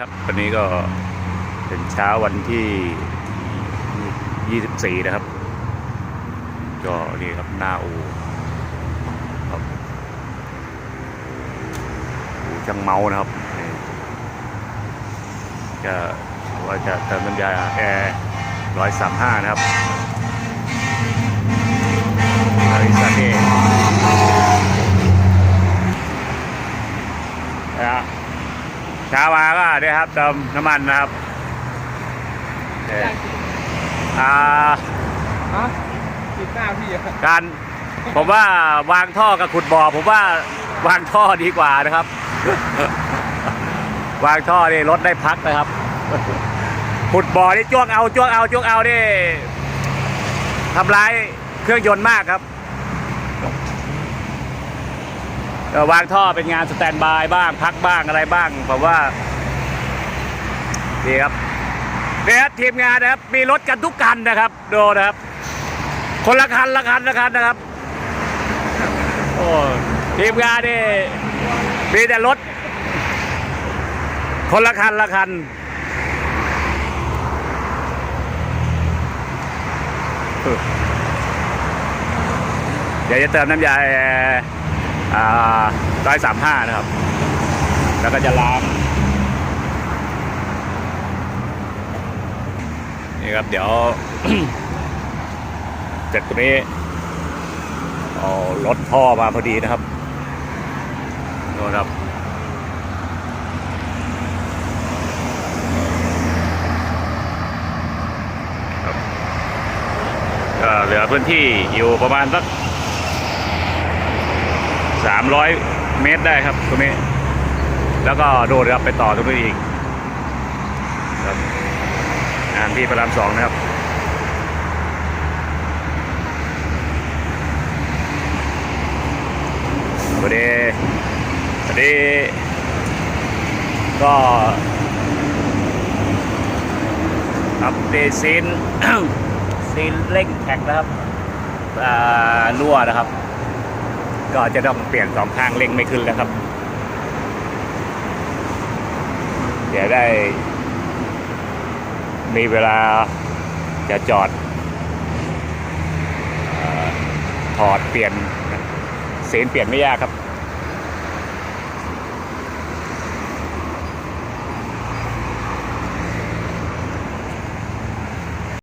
ครับวันนี้ก็เป็นเช้าวันที่ 24 นะครับ ก็นี่ครับหน้าอูครับอูช่างเมานะครับจะว่าจะเติมน้ำยาแอร์ร้อยสามห้านะครับ ช้ามาก็เนี่ยครับเติมน้ำมันนะครับเอ่ออ่าฮะติดหน้าพี่อะการผมว่าวางท่อกับขุดบ่อ ผมว่าวางท่อดีกว่านะครับ วางท่อนี่รถได้พักนะครับ ขุดบ่อนี่จ้วงเอาจ้วงเอาจ้วงเอานี่ทำร้ายเครื่องยนต์มากครับเอ่อ วางท่อเป็นงานสแตนบายบ้างพักบ้างอะไรบ้างผมว่าดีครับเนี่ยครับทีมงานนะครับ มีรถกันทุกคันนะครับดูนะครับ คนละคันละคันละคันนะครับโอ้ทีมงานนี่มีแต่รถ คนละคันละคันเดี๋ยวจะเติมน้ำยา ร้อยสามห้านะครับ แล้วก็จะล้างนี่ครับ เดี๋ยวเสร็จตรงนี้เอารถท่อมาพอดีนะครับโน่นครับครับก็เหลือพื้นที่อยู่ประมาณสัก สามร้อยเมตรได้ครับตรงนี้ แล้วก็โดดครับไปต่อตรงนี้อีกครับงานที่พระรามสองนะครับสวัสดีสวัสดีก็อัปเดตซีนซีนเร่งแท็กนะครับอ่ารั่วนะครับ ก็จะต้องเปลี่ยนสองข้างเร่งไม่ขึ้นแล้วครับ เดี๋ยวได้ มีเวลาจะจอดอถอดเปลี่ยนเสนเปลี่ยนไม่ยากครับ